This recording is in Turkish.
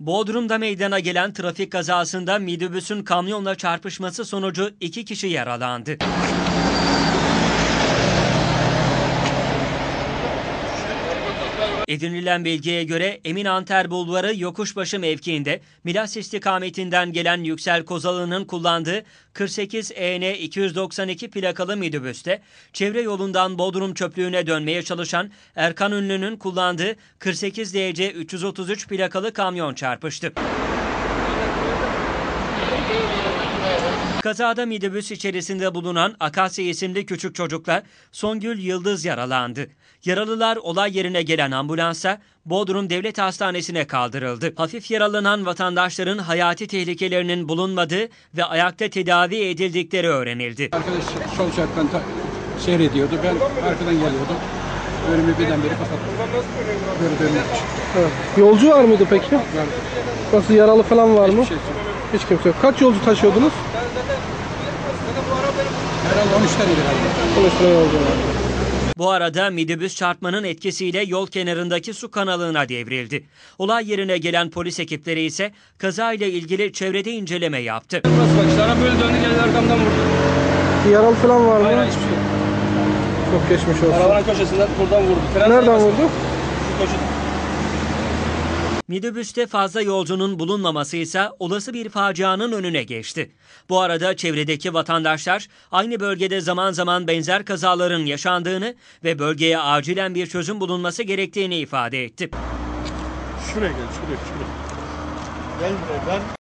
Bodrum'da meydana gelen trafik kazasında minibüsün kamyonla çarpışması sonucu iki kişi yaralandı. Edinilen bilgiye göre Emin Anter Bulvarı Yokuşbaşı mevkiinde Milas istikametinden gelen Yüksel Kozalı'nın kullandığı 48 EN 292 plakalı minibüste çevre yolundan Bodrum çöplüğüne dönmeye çalışan Erkan Ünlü'nün kullandığı 48 DC 333 plakalı kamyon çarpıştı. Kazada minibüs içerisinde bulunan Akasya isimli küçük çocukla Songül Yıldız yaralandı. Yaralılar olay yerine gelen ambulansa Bodrum Devlet Hastanesi'ne kaldırıldı. Hafif yaralanan vatandaşların hayati tehlikelerinin bulunmadığı ve ayakta tedavi edildikleri öğrenildi. Arkadaş sol şeritten ta- seyrediyordu. Ben arkadan geliyordum. Önümü birdenbire kapattım. Böyle dönmek için. Evet. Yolcu var mıydı peki? Vardı. Nasıl yaralı falan var mı? Şey söyleyeyim. Hiç kimse yok. Kaç yolcu taşıyordunuz? Herhalde 13 tane herhalde. 13 lira yolcu var. Bu arada minibüs çarpmanın etkisiyle yol kenarındaki su kanalına devrildi. Olay yerine gelen polis ekipleri ise kazayla ilgili çevrede inceleme yaptı. Burası bak işte araba böyle döndü geldi arkamdan vurdu. Bir yaralı falan var mı? Hayır hiçbir şey yok. Çok geçmiş olsun. Arabanın köşesinden buradan vurdu. Fren Nereden vurdu? Şu köşeden. Minibüste fazla yolcunun bulunmaması ise olası bir facianın önüne geçti. Bu arada çevredeki vatandaşlar aynı bölgede zaman zaman benzer kazaların yaşandığını ve bölgeye acilen bir çözüm bulunması gerektiğini ifade etti. Şuraya gel, şuraya, şuraya. Gel buraya, ben